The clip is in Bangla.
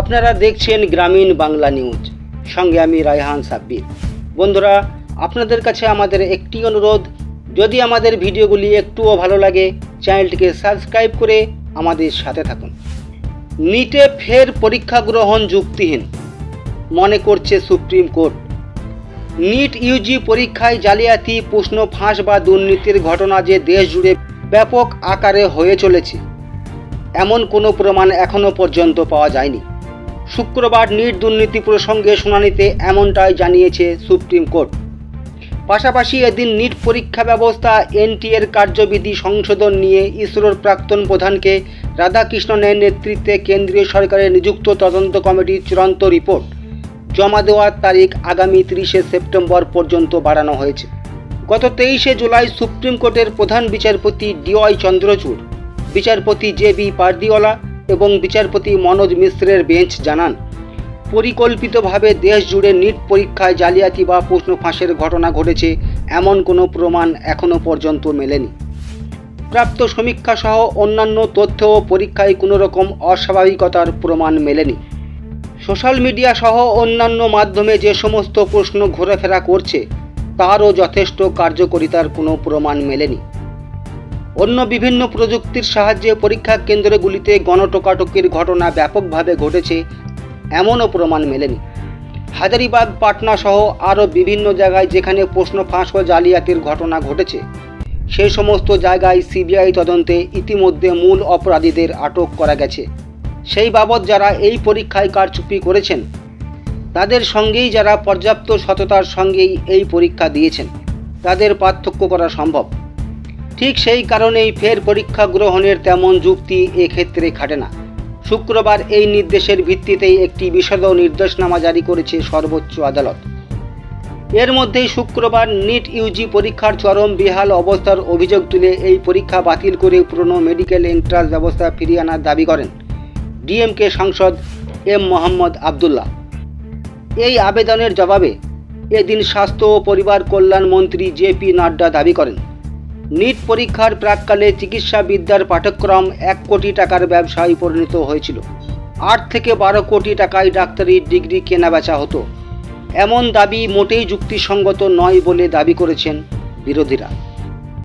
আপনারা দেখছেন গ্রামীণ বাংলা নিউজ। সঙ্গে আমি রায়হান সাব্বির। বন্ধুরা, আপনাদের কাছে আমাদের একটি অনুরোধ, যদি আমাদের ভিডিওগুলি একটুও ভালো লাগে, চ্যানেলটিকে সাবস্ক্রাইব করে আমাদের সাথে থাকুন। নিটে ফের পরীক্ষা গ্রহণ যুক্তিহীন, মনে করছে সুপ্রিম কোর্ট। নিট ইউজি পরীক্ষায় জালিয়াতি, প্রশ্ন ফাঁস বা দুর্নীতির ঘটনা যে দেশ জুড়ে ব্যাপক আকারে হয়ে চলেছে, এমন কোনো প্রমাণ এখনও পর্যন্ত পাওয়া যায়নি। শুক্রবার নিট দুর্নীতি প্রসঙ্গে শুনানিতে এমনটাই জানিয়েছে সুপ্রিম কোর্ট। পাশাপাশি এদিন নিট পরীক্ষা ব্যবস্থা এনটিএর কার্যবিধি সংশোধন নিয়ে ইসরোর প্রাক্তন প্রধানকে রাধাকৃষ্ণনের নেতৃত্বে কেন্দ্রীয় সরকারের নিযুক্ত তদন্ত কমিটির চূড়ান্ত রিপোর্ট। জমা দেওয়ার তারিখ আগামী তিরিশে সেপ্টেম্বর পর্যন্ত বাড়ানো হয়েছে। গত তেইশে জুলাই সুপ্রিম কোর্টের প্রধান বিচারপতি ডিওয়াই চন্দ্রচূড়, বিচারপতি জে বি পারদিওয়ালা এবং বিচারপতি মনোজ মিশ্রের বেঞ্চ জানান, পরিকল্পিতভাবে দেশ জুড়ে নিট পরীক্ষায় জালিয়াতি বা প্রশ্ন ফাঁসের ঘটনা ঘটেছে এমন কোনো প্রমাণ এখনও পর্যন্ত মেলেনি। প্রাপ্ত সমীক্ষা সহ অন্যান্য তথ্য ও পরীক্ষায় কোনো রকম অস্বাভাবিকতার প্রমাণ মেলেনি। সোশ্যাল মিডিয়া সহ অন্যান্য মাধ্যমে যে সমস্ত প্রশ্ন ঘোরাফেরা করছে, তারও যথেষ্ট কার্যকরিতার কোনো প্রমাণ মেলেনি। অন্য বিভিন্ন প্রযুক্তির সাহায্যে পরীক্ষা কেন্দ্রগুলিতে গণটোকাটকির ঘটনা ব্যাপকভাবে ঘটেছে, এমনও প্রমাণ মেলেনি। হাজারিবাগ, পাটনা সহ আরও বিভিন্ন জায়গায় যেখানে প্রশ্ন ফাঁস ও জালিয়াতির ঘটনা ঘটেছে, সেই সমস্ত জায়গায় সিবিআই তদন্তে ইতিমধ্যে মূল অপরাধীদের আটক করা গেছে। সেই বাবদ যারা এই পরীক্ষায় কারচুপি করেছেন, তাদের সঙ্গেই যারা পর্যাপ্ত সততার সঙ্গেই এই পরীক্ষা দিয়েছেন, তাদের পার্থক্য করা সম্ভব। ঠিক সেই কারণেই ফের পরীক্ষা গ্রহণের তেমন যুক্তি এক্ষেত্রে খাটে না। শুক্রবার এই নির্দেশের ভিত্তিতেই একটি বিশদ নির্দেশনামা জারি করেছে সর্বোচ্চ আদালত। এর মধ্যেই শুক্রবার নিট ইউজি পরীক্ষার চরম বিহাল অবস্থার অভিযোগ তুলে এই পরীক্ষা বাতিল করে পুরনো মেডিকেল এন্ট্রান্স ব্যবস্থা ফিরিয়ে আনার দাবি করেন ডিএমকে সাংসদ এম মোহাম্মদ আবদুল্লাহ। এই আবেদনের জবাবে এদিন স্বাস্থ্য ও পরিবার কল্যাণ মন্ত্রী জে পি নাড্ডা দাবি করেন। নিট পরীক্ষার প্রাককালে চিকিৎসাবিদ্যার পাঠ্যক্রম এক কোটি টাকার ব্যবসায় পরিণত হয়েছিল। আট থেকে বারো কোটি টাকায় ডাক্তারি ডিগ্রি কেনাবেচা হতো। এমন দাবি মোটেই যুক্তিসঙ্গত নয় বলে দাবি করেছেন বিরোধীরা।